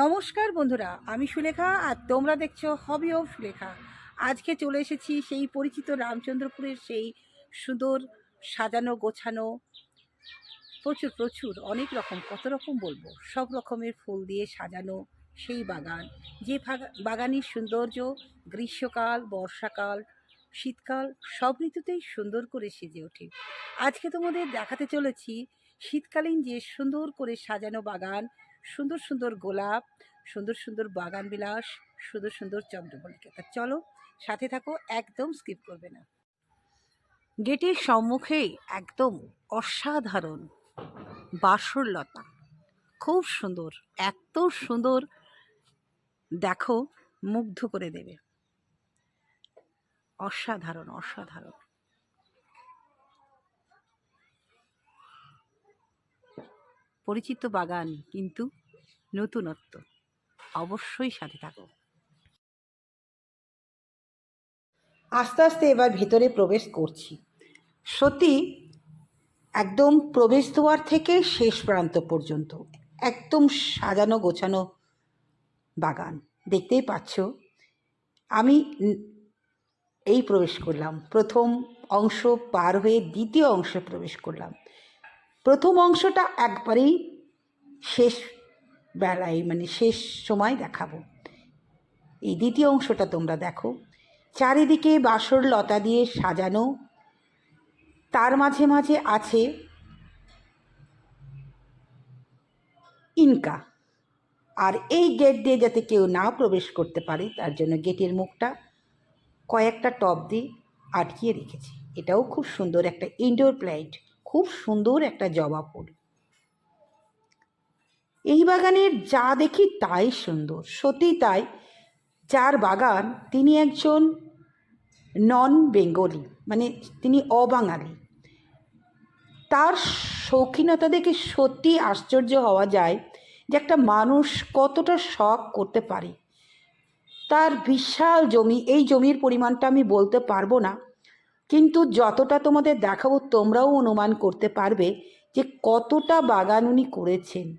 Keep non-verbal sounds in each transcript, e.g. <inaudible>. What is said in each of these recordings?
নমস্কার বন্ধুরা, আমি সুলেখা আর তোমরা দেখছ হবি অফ সুলেখা। আজকে চলে এসেছি সেই পরিচিত রামচন্দ্রপুরের সেই সুন্দর সাজানো গোছানো, প্রচুর প্রচুর, অনেক রকম, কত রকম বলব, সব রকমের ফুল দিয়ে সাজানো সেই বাগান। যে বাগানের সৌন্দর্য গ্রীষ্মকাল, বর্ষাকাল, শীতকাল, সব ঋতুতেই সুন্দর করে সেজে ওঠে। আজকে তোমাদের দেখাতে চলেছি শীতকালীন যে সুন্দর করে সাজানো বাগান সুন্দর সুন্দর গোলাপ, সুন্দর সুন্দর বাগান বিলাস, সুন্দর সুন্দর চন্দ্রমল্লিকা। তা চলো, সাথে থাকো, একদম স্কিপ করবে না। গেটের সম্মুখেই একদম অসাধারণ বাসরলতা। খুব সুন্দর, এত সুন্দর দেখো, মুগ্ধ করে দেবে। অসাধারণ অসাধারণ। পরিচিত বাগান কিন্তু নতুনত্ব। অবশ্যই সাথে থাকো। আস্তে আস্তে এবার ভেতরে প্রবেশ করছি। সত্যি একদম প্রবেশদ্বার থেকে শেষ প্রান্ত পর্যন্ত একদম সাজানো গোছানো বাগান। দেখতেই পাচ্ছ, আমি এই প্রবেশ করলাম। প্রথম অংশ পার হয়ে দ্বিতীয় অংশে প্রবেশ করলাম। প্রথম অংশটা একবারেই শেষ বেলায় মানে শেষ সময় দেখাবো। এই দ্বিতীয় অংশটা তোমরা দেখো। চারিদিকে বাসর লতা দিয়ে সাজানো। তার মাঝে মাঝে আছে ইনকা। আর এই গেট দিয়ে যাতে কেউ না প্রবেশ করতে পারে, তার জন্য গেটের মুখটা কয়েকটা টব দিয়ে আটকিয়ে রেখেছে। এটাও খুব সুন্দর একটা ইনডোর প্ল্যান্ট খুব সুন্দর একটা জবা ফুল। এই বাগানের যা দেখি তাই সুন্দর। সত্যি তাই, যার বাগান তিনি একজন নন বেঙ্গলি মানে তিনি অবাঙালি। তার শৌখিনতা দেখে সত্যি আশ্চর্য হওয়া যায় যে একটা মানুষ কতটা শখ করতে পারে। তার বিশাল জমি, এই জমির পরিমাণটা আমি বলতে পারব না কিন্তু যতটা তোমাদের দেখাবো, তোমরাও অনুমান করতে পারবে যে কতটা বাগান উনি করেছেন।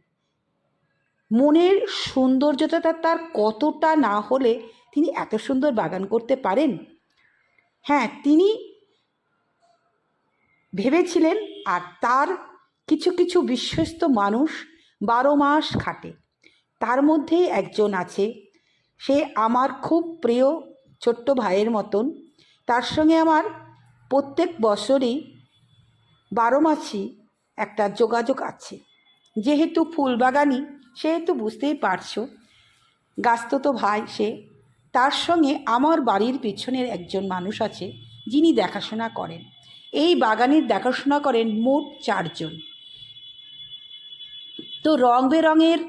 মনের সৌন্দর্যতা তার কতটা না হলে তিনি এত সুন্দর বাগান করতে পারেন? হ্যাঁ তিনি ভেবেছিলেন আর তার কিছু কিছু বিশ্বস্ত মানুষ বারো মাস খাটে। তার মধ্যেই একজন আছে, সে আমার খুব প্রিয় ছোট্ট ভাইয়ের মতন। তার সঙ্গে আমার প্রত্যেক বছরই বারো মাসই একটা যোগাযোগ আছে। যেহেতু ফুলবাগানি সেহেতু বুঝতেই পারছ। গাছতো ভাই সে। তার সঙ্গে আমার বাড়ির পিছনের একজন মানুষ আছে, যিনি দেখাশোনা করেন। এই বাগানের দেখাশোনা করেন মোট চারজন। তো রং বেরঙের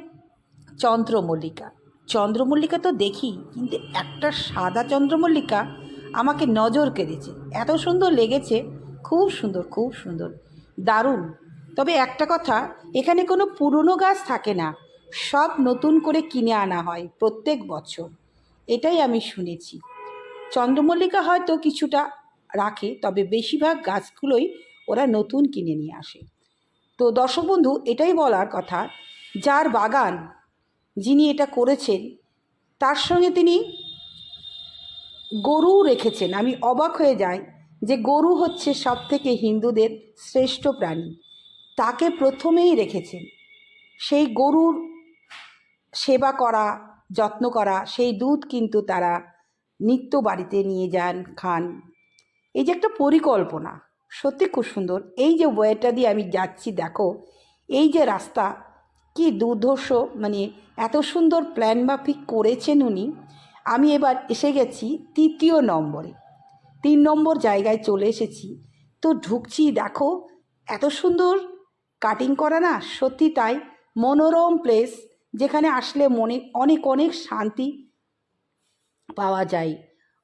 চন্দ্রমল্লিকা। চন্দ্রমল্লিকা তো দেখি, কিন্তু একটা সাদা চন্দ্রমল্লিকা আমাকে নজর কেড়েছে। এত সুন্দর লেগেছে। খুব সুন্দর খুব সুন্দর। দারুণ। তবে একটা কথা, এখানে কোনো পুরনো গাছ থাকে না। সব নতুন করে কিনে আনা হয় প্রত্যেক বছর। এটাই আমি শুনেছি। চন্দ্রমল্লিকা হয়তো কিছুটা রাখে, তবে বেশিরভাগ গাছগুলোই ওরা নতুন কিনে নিয়ে আসে। তো দর্শক বন্ধু এটাই বলার কথা, যার বাগান যিনি এটা করেছেন, তার সঙ্গে তিনি গরু রেখেছেন। আমি অবাক হয়ে যাই যে গরু হচ্ছে সব থেকে হিন্দুদের শ্রেষ্ঠ প্রাণী। তাকে প্রথমেই রেখেছেন। সেই গরুর সেবা করা, যত্ন করা, সেই দুধ কিন্তু তারা নিত্য বাড়িতে নিয়ে যান, খান। এই যে একটা পরিকল্পনা, সত্যি খুব সুন্দর। এই যে ওয়েটা দিয়ে আমি যাচ্ছি, দেখো, এই যে রাস্তা, কি দুর্ধর্ষ মানে এত সুন্দর প্ল্যান মাফিক করেছেন উনি। আমি এবার এসে গেছি তৃতীয় নম্বরে। তিন নম্বর জায়গায় চলে এসেছি। তো ঢুকছি, দেখো, এত সুন্দর কাটিং করা না, সত্যি তাই মনোরম প্লেস যেখানে আসলে মনে অনেক অনেক শান্তি পাওয়া যায়।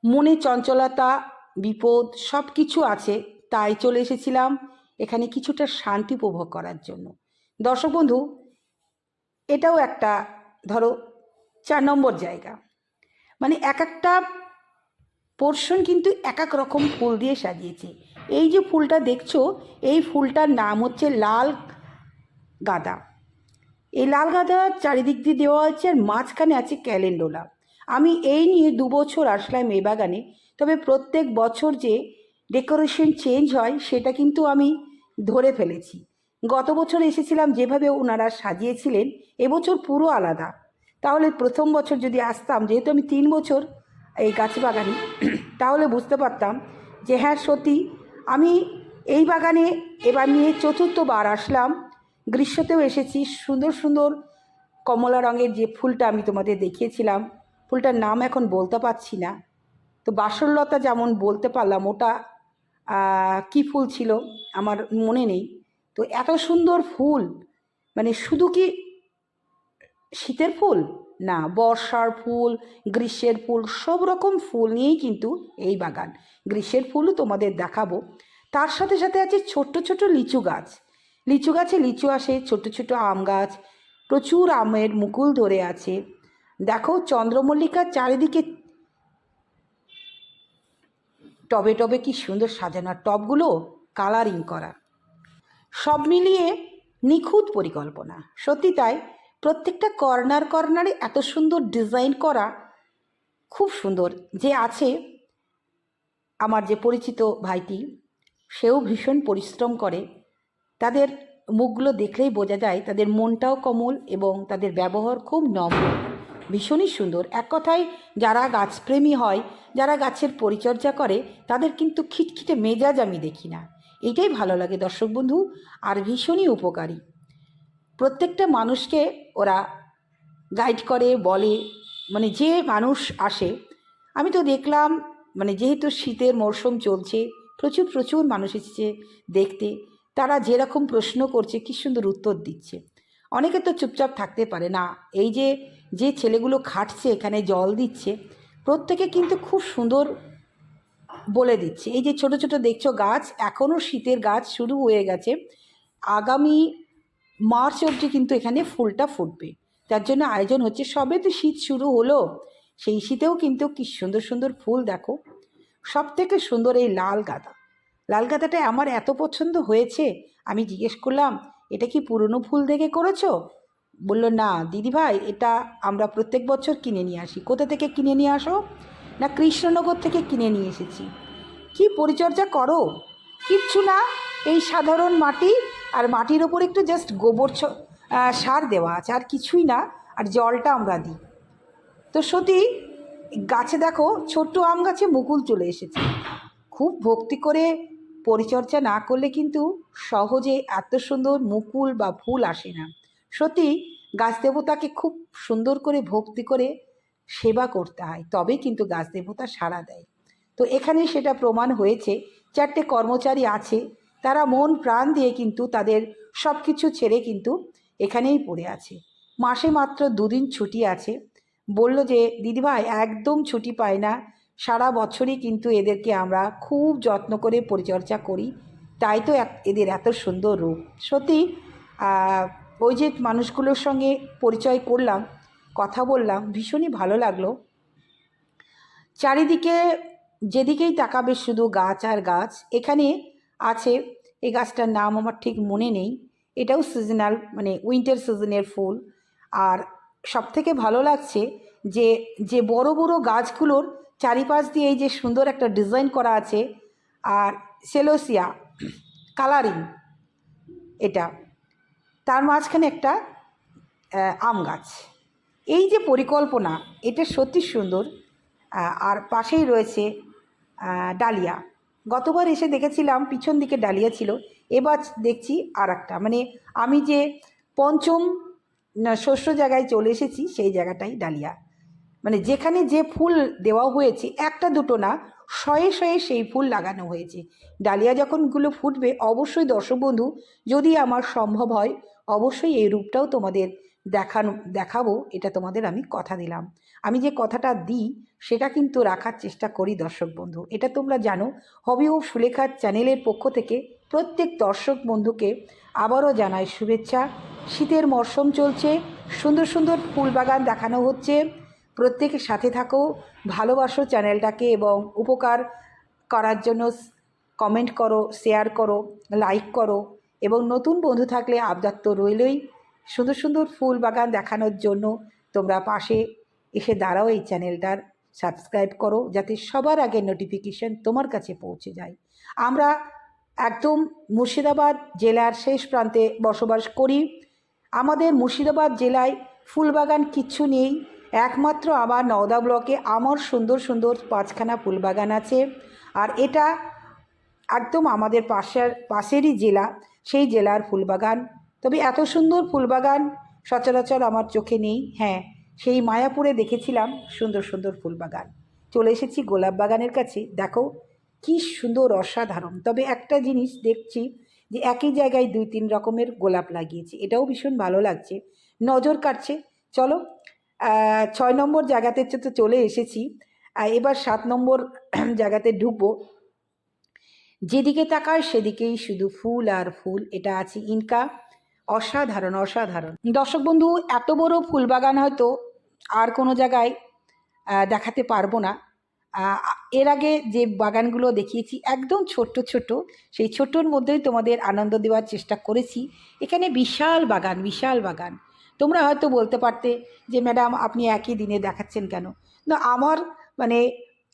মনে চঞ্চলতা, বিপদ সব কিছু আছে, তাই চলে এসেছিলাম এখানে কিছুটা শান্তি উপভোগ করার জন্য। দর্শক বন্ধু, এটাও একটা ধরো চার নম্বর জায়গা। মানে এক একটা পোর্শন কিন্তু এক এক রকম ফুল দিয়ে সাজিয়েছে। এই যে ফুলটা দেখছ, এই ফুলটার নাম হচ্ছে লাল গাঁদা। এই লাল গাঁদার চারিদিক দিয়ে দেওয়া আছে আর মাঝখানে আছে ক্যালেন্ডোলা। আমি এই নিয়ে দু বছর আসলাম এই বাগানে, তবে প্রত্যেক বছর যে ডেকোরেশন চেঞ্জ হয়, সেটা কিন্তু আমি ধরে ফেলেছি। গত বছর এসেছিলাম যেভাবে ওনারা সাজিয়েছিলেন, এবছর পুরো আলাদা। তাহলে প্রথম বছর যদি আসতাম, যেহেতু আমি তিন বছর এই গাছ বাগানে, <clears throat> তাহলে বুঝতে পারতাম যে হ্যাঁ সত্যি আমি এই বাগানে এবার নিয়ে চতুর্থবার আসলাম। গ্রীষ্মতেও এসেছি, সুন্দর সুন্দর কমলা রঙের যে ফুলটা আমি তোমাদের দেখিয়েছিলাম, ফুলটার নাম এখন বলতে পারছি না। তো বাসরলতা যেমন বলতে পারলাম, ওটা কি ফুল ছিল আমার মনে নেই। তো এত সুন্দর ফুল মানে শুধু কি শীতের ফুল? না, বর্ষার ফুল, গ্রীষ্মের ফুল, সব রকম ফুল নিয়েই কিন্তু এই বাগান। গ্রীষ্মের ফুলও তোমাদের দেখাবো। তার সাথে সাথে আছে ছোট্ট ছোট লিচু গাছ। লিচু গাছে লিচু আসে ছোট ছোট আম গাছ, প্রচুর আমের মুকুল ধরে আছে। দেখো চন্দ্রমল্লিকার চারিদিকে টবে টবে কি সুন্দর সাজানো টবগুলো কালারিং করা। সব মিলিয়ে নিখুঁত পরিকল্পনা। সত্যি তাই প্রত্যেকটা কর্নার কর্নারে এত সুন্দর ডিজাইন করা খুব সুন্দর। যে আছে আমার যে পরিচিত ভাইটি, সেও ভীষণ পরিশ্রম করে। তাদের মুখগুলো দেখলেই বোঝা যায় তাদের মনটাও কমল এবং তাদের ব্যবহার খুব নম্র। ভীষণই সুন্দর। এক কথায়, যারা গাছপ্রেমী হয়, যারা গাছের পরিচর্যা করে, তাদের কিন্তু খিটখিটে মেজাজ আমি দেখি না। এটাই ভালো লাগে দর্শক বন্ধু, আর ভীষণই উপকারী। প্রত্যেকটা মানুষকে ওরা গাইড করে, বলে মানে যে মানুষ আসে, আমি তো দেখলাম মানে যেহেতু শীতের মরশুম চলছে, প্রচুর প্রচুর মানুষ এসেছে দেখতে, তারা যেরকম প্রশ্ন করছে, কী সুন্দর উত্তর দিচ্ছে। অনেকে তো চুপচাপ থাকতে পারে না। এই যে যে ছেলেগুলো খাটছে, এখানে জল দিচ্ছে, প্রত্যেকে কিন্তু খুব সুন্দর বলে দিচ্ছে। এই যে ছোট ছোট দেখছ গাছ এখনও শীতের গাছ শুরু হয়ে গেছে। আগামী মার্চ অবধি কিন্তু এখানে ফুলটা ফুটবে। যার জন্য আয়োজন হচ্ছে সবে তো শীত শুরু হলো। সেই শীতেও কিন্তু কি সুন্দর সুন্দর ফুল দেখো। সব থেকে সুন্দর এই লাল গাঁদা। লাল গাঁদাটা আমার এত পছন্দ হয়েছে। আমি জিজ্ঞেস করলাম, এটা কি পুরনো ফুল দেখে করেছ? বলল, না, দিদিভাই, এটা আমরা প্রত্যেক বছর কিনে নিয়ে আসি। কোথা থেকে কিনে নিয়ে আসো? না, কৃষ্ণনগর থেকে কিনে নিয়ে এসেছি। কি পরিচর্যা করো? কিচ্ছু না, এই সাধারণ মাটি আর মাটির ওপর একটু জাস্ট গোবর সার দেওয়া আছে, আর কিছুই না, আর জলটা আমরা দিই। তো সত্যি গাছে দেখো, ছোট্ট আম গাছে মুকুল চলে এসেছে। খুব ভক্তি করে পরিচর্যা না করলে কিন্তু সহজে এত সুন্দর মুকুল বা ফুল আসে না। সত্যি গাছ দেবতাকে খুব সুন্দর করে ভক্তি করে সেবা করতে হয়, তবেই কিন্তু গাছ দেবতা সাড়া দেয়। তো এখানে সেটা প্রমাণ হয়েছে, চারটে কর্মচারী আছে তারা মন প্রাণ দিয়ে কিন্তু তাদের সব কিছু ছেড়ে কিন্তু এখানেই পড়ে আছে। মাসে মাত্র দুদিন ছুটি আছে। বলল যে, দিদিভাই, একদম ছুটি পায় না। সারা বছরই কিন্তু এদেরকে আমরা খুব যত্ন করে পরিচর্যা করি। তাই তো এদের এত সুন্দর রূপ। সত্যি ওই যে মানুষগুলোর সঙ্গে পরিচয় করলাম, কথা বললাম, ভীষণই ভালো লাগল। চারিদিকে, যেদিকেই তাকাবে শুধু গাছ আর গাছ, এখানে আছে। এই গাছটার নাম আমার ঠিক মনে নেই। এটাও সিজনাল মানে উইন্টার সিজনের ফুল। আর সবথেকে ভালো লাগছে যে যে বড় বড় গাছগুলোর চারিপাশ দিয়ে এই যে সুন্দর একটা ডিজাইন করা আছে, আর সেলোসিয়া কালারিং এটা। তার মাঝখানে একটা আম গাছ। এই যে পরিকল্পনা, এটা সত্যি সুন্দর। আর পাশেই রয়েছে ডালিয়া। গতবার এসে দেখেছিলাম পিছন দিকে ডালিয়া ছিল, এবার দেখছি আর একটা মানে আমি যে পঞ্চম শস্য জায়গায় চলে এসেছি, সেই জায়গাটাই ডালিয়া। মানে যেখানে যে ফুল দেওয়া হয়েছে, একটা দুটো না, শয়ে শয়ে সেই ফুল লাগানো হয়েছে। ডালিয়া যখনগুলো ফুটবে, অবশ্যই দর্শক বন্ধু, যদি আমার সম্ভব হয়, অবশ্যই এই রূপটাও তোমাদের দেখানো, দেখাবো, এটা তোমাদের আমি কথা দিলাম। আমি যে কথাটা দিই, সেটা কিন্তু রাখার চেষ্টা করি দর্শক বন্ধু। এটা তোমরা জানো, হবি ও সুলেখার চ্যানেলের পক্ষ থেকে প্রত্যেক দর্শক বন্ধুকে আবারও জানাই শুভেচ্ছা। শীতের মরশুম চলছে, সুন্দর সুন্দর ফুল বাগান দেখানো হচ্ছে। প্রত্যেকের সাথে থাকো, ভালোবাসো চ্যানেলটাকে এবং উপকার করার জন্য কমেন্ট করো শেয়ার করো লাইক করো এবং নতুন বন্ধু থাকলে আবদার তো রইলই। সুন্দর সুন্দর ফুল বাগান দেখানোর জন্য তোমরা পাশে এসে দাঁড়াও এই চ্যানেলটার। সাবস্ক্রাইব করো যাতে সবার আগে নোটিফিকেশন তোমার কাছে পৌঁছে যায়। আমরা একদম মুর্শিদাবাদ জেলার শেষ প্রান্তে বসবাস করি। আমাদের মুর্শিদাবাদ জেলায় ফুলবাগান কিচ্ছু নেই। একমাত্র আমার নওদা ব্লকে আমার সুন্দর সুন্দর পাঁচখানা ফুলবাগান আছে। আর এটা একদম আমাদের পাশের, পাশেরই জেলা, সেই জেলার ফুলবাগান তবে এত সুন্দর ফুলবাগান সচরাচর আমার চোখে নেই। হ্যাঁ সেই মায়াপুরে দেখেছিলাম সুন্দর সুন্দর ফুলবাগান। চলে এসেছি গোলাপ বাগানের কাছে। দেখো, কি সুন্দর অসাধারণ। তবে একটা জিনিস দেখছি যে একই জায়গায় দুই তিন রকমের গোলাপ লাগিয়েছে। এটাও ভীষণ ভালো লাগছে। নজর কাটছে চলো ছয় নম্বর জায়গাতে তো চলে এসেছি। এবার সাত নম্বর <clears throat> জায়গাতে ঢুকবো। যেদিকে তাকায় সেদিকেই শুধু ফুল আর ফুল। এটা আছে ইনকা। অসাধারণ অসাধারণ। দর্শক বন্ধু, এত বড় ফুল বাগান হয়তো আর কোনো জায়গায় দেখাতে পারব না। এর আগে যে বাগানগুলো দেখিয়েছি, একদম ছোট্ট ছোট সেই ছোটোর মধ্যেই তোমাদের আনন্দ দেওয়ার চেষ্টা করেছি। এখানে বিশাল বাগান বিশাল বাগান। তোমরা হয়তো বলতে পারতে যে, ম্যাডাম, আপনি একই দিনে দেখাচ্ছেন কেন? না, আমার মানে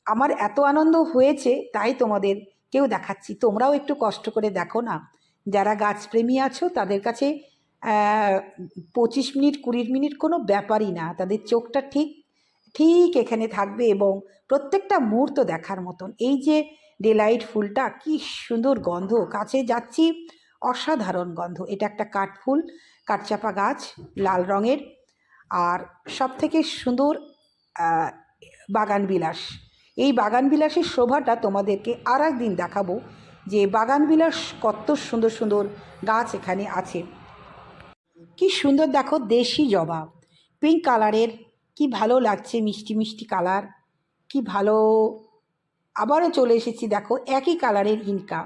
আমার এত আনন্দ হয়েছে, তাই তোমাদের কেউ দেখাচ্ছি। তোমরাও একটু কষ্ট করে দেখো না। যারা গাছপ্রেমী আছো, তাদের কাছে পঁচিশ মিনিট, কুড়ি মিনিট কোনো ব্যাপারই না। তাদের চোখটা ঠিক ঠিক এখানে থাকবে এবং প্রত্যেকটা মুহূর্ত দেখার মতন। এই যে ডেলাইট ফুলটা, কি সুন্দর গন্ধ। কাছে যাচ্ছি, অসাধারণ গন্ধ। এটা একটা কাঠফুল কাঠচাপা গাছ, লাল রঙের। আর সব থেকে সুন্দর বাগান বিলাস এই বাগান বিলাসের শোভাটা তোমাদেরকে আর একদিন দেখাবো। যে বাগান বিলাস কত সুন্দর সুন্দর গাছ এখানে আছে। কি সুন্দর দেখো দেশি জবা। পিঙ্ক কালারের কি ভালো লাগছে মিষ্টি মিষ্টি কালার কি ভালো। আবারও চলে এসেছি দেখো একই কালারের ইনকা।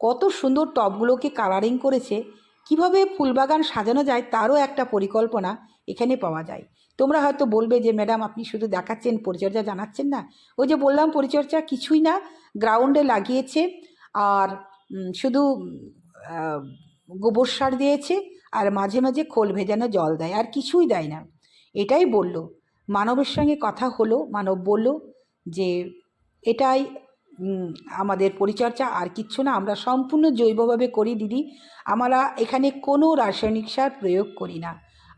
কত সুন্দর টবগুলোকে কালারিং করেছে। কীভাবে ফুলবাগান সাজানো যায় তারও একটা পরিকল্পনা এখানে পাওয়া যায়। তোমরা হয়তো বলবে যে, ম্যাডাম, আপনি শুধু দেখাচ্ছেন, পরিচর্যা জানাচ্ছেন না? ওই যে বললাম, পরিচর্যা কিছুই না গ্রাউন্ডে লাগিয়েছে। আর শুধু গোবর সার দিয়েছে আর মাঝে মাঝে খোল ভেজানো জল দেয়, আর কিছুই দেয় না। এটাই বলল। মানবের সঙ্গে কথা হলো, মানব বলল যে এটাই আমাদের পরিচর্যা, আর কিচ্ছু না, আমরা সম্পূর্ণ জৈবভাবে করি দিদি। আমরা এখানে কোনো রাসায়নিক সার প্রয়োগ করি না।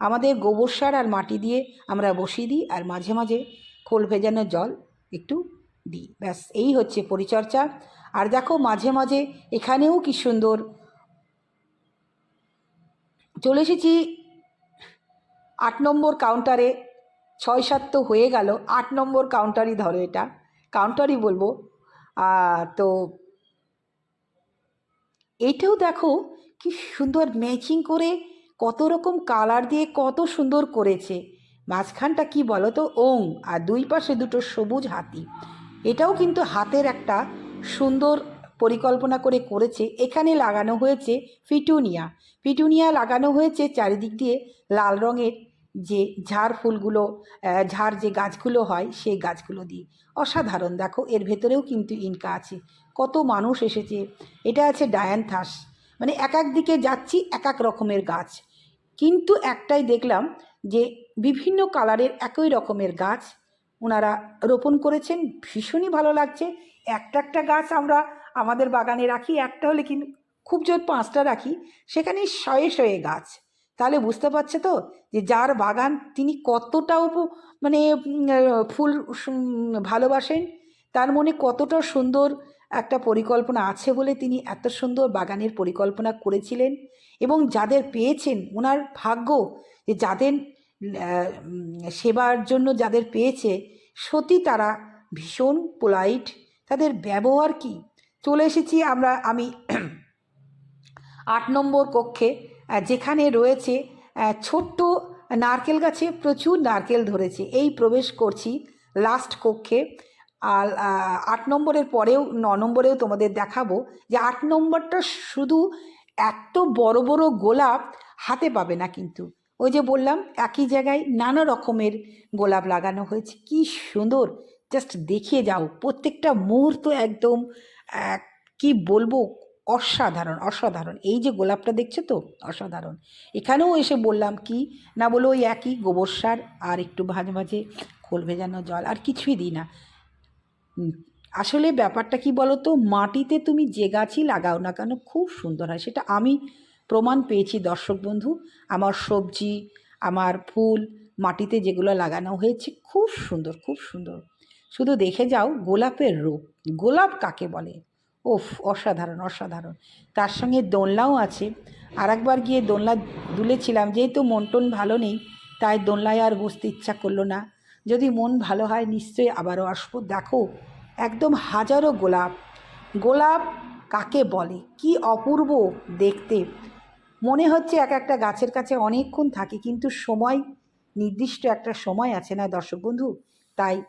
আমাদের গোবর সার আর মাটি দিয়ে আমরা বসিয়ে দিই, আর মাঝে মাঝে খোল ভেজানো জল একটু দিই। ব্যাস, এই হচ্ছে পরিচর্যা আর দেখো, মাঝে মাঝে এখানেও কি সুন্দর। চলে এসেছি আট নম্বর কাউন্টারে ছয় সাত তো হয়ে গেল। আট নম্বর কাউন্টারই ধরো এটা। কাউন্টারই বলব। তো এইটাও দেখো, কি সুন্দর ম্যাচিং করে, কত রকম কালার দিয়ে কত সুন্দর করেছে। মাঝখানটা কি বলো তো ওং। আর দুই পাশে দুটো সবুজ হাতি। এটাও কিন্তু হাতের একটা সুন্দর পরিকল্পনা করে করেছে। এখানে লাগানো হয়েছে ফিটুনিয়া ফিটুনিয়া লাগানো হয়েছে চারিদিক দিয়ে লাল রঙের যে ঝাড় ফুলগুলো ঝাড় যে গাছগুলো হয় সেই গাছগুলো দিয়ে। অসাধারণ। দেখো, এর ভেতরেও কিন্তু ইনকা আছে। কত মানুষ এসেছে। এটা আছে ডায়ানথাস মানে এক এক দিকে যাচ্ছি এক এক রকমের গাছ। কিন্তু একটাই দেখলাম যে বিভিন্ন কালারের একই রকমের গাছ ওনারা রোপণ করেছেন, ভীষণই ভালো লাগছে। একটা একটা গাছ আমরা আমাদের বাগানে রাখি, একটা হলে কিন্তু খুব জোর পাঁচটা রাখি, সেখানে শয়ে শয়ে গাছ। তাহলে বুঝতে পারছে তো যে যার বাগান তিনি কতটা উপ মানে ফুল ভালোবাসেন, তার মনে কতটা সুন্দর একটা পরিকল্পনা আছে বলে তিনি এত সুন্দর বাগানের পরিকল্পনা করেছিলেন এবং যাদের পেয়েছেন ওনার ভাগ্য যে যাদের সেবার জন্য যাদের পেয়েছে, সত্যি তারা ভীষণ পোলাইট তাদের ব্যবহার কি? চলে এসেছি আমরা, আমি <clears throat> আট নম্বর কক্ষে যেখানে রয়েছে ছোট্ট নারকেল গাছে প্রচুর নারকেল ধরেছে। এই প্রবেশ করছি লাস্ট কক্ষে। আর আট নম্বরের পরেও, ন নম্বরেও তোমাদের দেখাবো যে আট নম্বরটা শুধু এত বড় বড় গোলাপ হাতে পাবে না কিন্তু। ওই যে বললাম, একই জায়গায় নানা রকমের গোলাপ লাগানো হয়েছে। কি সুন্দর! জাস্ট দেখিয়ে যাও। প্রত্যেকটা মুহূর্ত একদম কি বলব, অসাধারণ অসাধারণ। এই যে গোলাপটা দেখছ তো? অসাধারণ। এখানেও এসে বললাম কি, না বলো ওই একই গোবর সার আর একটু ভাজে ভাজে খোল ভেজানো জল আর কিছুই দিই না। আসলে ব্যাপারটা কি বলো তো মাটিতে তুমি যে গাছই লাগাও না কেন, খুব সুন্দর হয়। সেটা আমি প্রমাণ পেয়েছি, দর্শক বন্ধু। আমার সবজি, আমার ফুল, মাটিতে যেগুলো লাগানো হয়েছে, খুব সুন্দর খুব সুন্দর। শুধু দেখে যাও, গোলাপের রূপ। গোলাপ কাকে বলে? ওফ, অসাধারণ অসাধারণ। তার সঙ্গে দোলনাও আছে। আর একবার গিয়ে দোলনা দুলেছিলাম, যেহেতু মন টন ভালো নেই, তাই দোলনায় আর বসতে ইচ্ছা করল না। যদি মন ভালো হয়, নিশ্চয়ই আবারও আসব। দেখো, একদম হাজারো গোলাপ। গোলাপ কাকে বলে? কি অপূর্ব দেখতে। মনে হচ্ছে এক একটা গাছের কাছে অনেকক্ষণ থাকি, কিন্তু সময়, নির্দিষ্ট একটা সময় আছে না দর্শক বন্ধু। তাই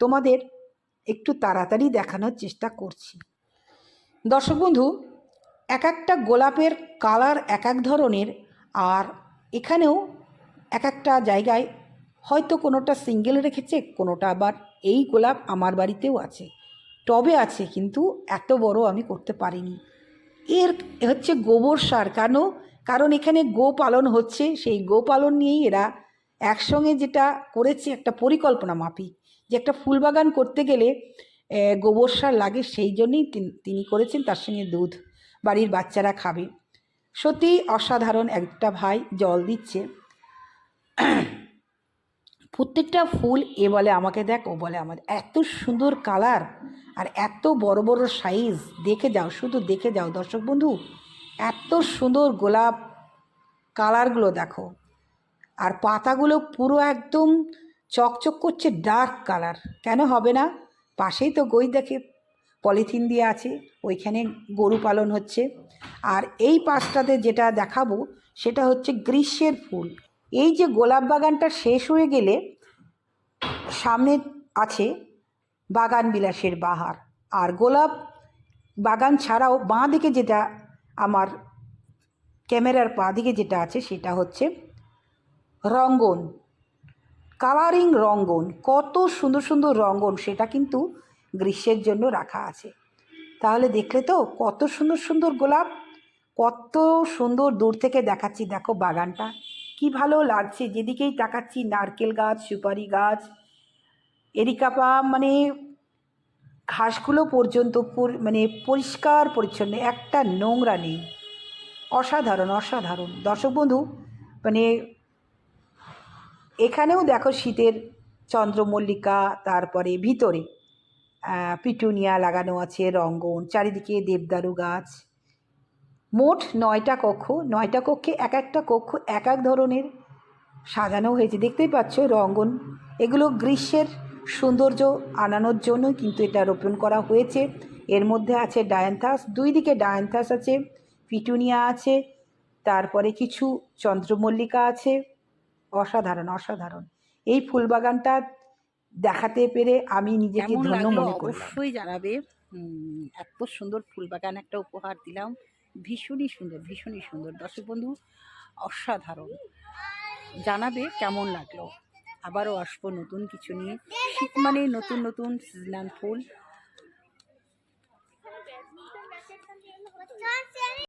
তোমাদের একটু তাড়াতাড়ি দেখানোর চেষ্টা করছি। দর্শক বন্ধু, এক একটা গোলাপের কালার এক এক ধরনের, আর এখানেও এক একটা জায়গায় হয়তো কোনোটা সিঙ্গেল রেখেছে, কোনোটা আবার এই গোলাপ আমার বাড়িতেও আছে। টবে আছে, কিন্তু এত বড় আমি করতে পারিনি। এর হচ্ছে গোবর সার। কেন? কারণ এখানে গো পালন হচ্ছে। সেই গো পালন নিয়েই এরা একসঙ্গে যেটা করেছে একটা পরিকল্পনা মাফিক, যে একটা ফুল বাগান করতে গেলে গোবর সার লাগে, সেই জন্যই তিনি করেছেন, তার সঙ্গে দুধ বাড়ির বাচ্চারা খাবে। সত্যি অসাধারণ একটা ভাই জল দিচ্ছে। প্রত্যেকটা ফুল এ বলে আমাকে দেখ, ও বলে আমার এত সুন্দর কালার আর এত বড় বড় সাইজ দেখে যাও, শুধু দেখে যাও দর্শক বন্ধু। এত সুন্দর গোলাপ কালারগুলো দেখো। আর পাতাগুলো পুরো একদম চকচক করছে ডার্ক কালার কেন হবে না? পাশেই তো গই দেখে পলিথিন দিয়ে আছে, ওইখানে গরু পালন হচ্ছে। আর এই পাশটাতে যেটা দেখাবো, সেটা হচ্ছে গ্রীষ্মের ফুল। এই যে গোলাপ বাগানটা শেষ হয়ে গেলে সামনে আছে বাগান বিলাসের বাহার। আর গোলাপ বাগান ছাড়াও বাঁ দিকে যেটা আমার ক্যামেরার বাঁ দিকে যেটা আছে সেটা হচ্ছে রঙ্গন, কালারিং রঙ্গন, কত সুন্দর সুন্দর রঙ্গন সেটা কিন্তু গ্রীষ্মের জন্য রাখা আছে। তাহলে দেখলে তো কত সুন্দর সুন্দর গোলাপ, কত সুন্দর দূর থেকে দেখাচ্ছি, দেখো বাগানটা। কি ভালো লাগছে? যেদিকেই তাকাচ্ছি, নারকেল গাছ, সুপারি গাছ, এরিকা পাম মানে ঘাসগুলো পর্যন্ত মানে পরিষ্কার, পরিচ্ছন্ন, একটা নোংরা নেই। অসাধারণ অসাধারণ। দর্শক বন্ধু মানে এখানেও দেখো শীতের চন্দ্রমল্লিকা, তারপরে ভিতরে পিটুনিয়া লাগানো আছে, রঙ্গন, চারিদিকে দেবদারু গাছ। মোট নয়টা কক্ষ নয়টা কক্ষে এক একটা কক্ষ এক এক ধরনের সাজানো হয়েছে। দেখতেই পাচ্ছ রঙ্গন। এগুলো গ্রীষ্মের সৌন্দর্য আনানোর জন্য কিন্তু এটা রোপণ করা হয়েছে। এর মধ্যে আছে ডায়ান্থাস দুই দিকে ডায়ান্থাস আছে পিটুনিয়া আছে তারপরে কিছু চন্দ্রমল্লিকা আছে। অসাধারণ অসাধারণ। এই ফুল বাগানটা দেখাতে পেরে আমি নিজেকে ধন্য মনে করলাম। অবশ্যই জানাবে। এত সুন্দর ফুল বাগান একটা উপহার দিলাম। ভীষণই সুন্দর ভীষণই সুন্দর। দর্শক বন্ধু, অসাধারণ। জানাবে কেমন লাগল? আবারও আসব নতুন কিছু নিয়ে। শীত মানে নতুন নতুন সিজনাল ফুল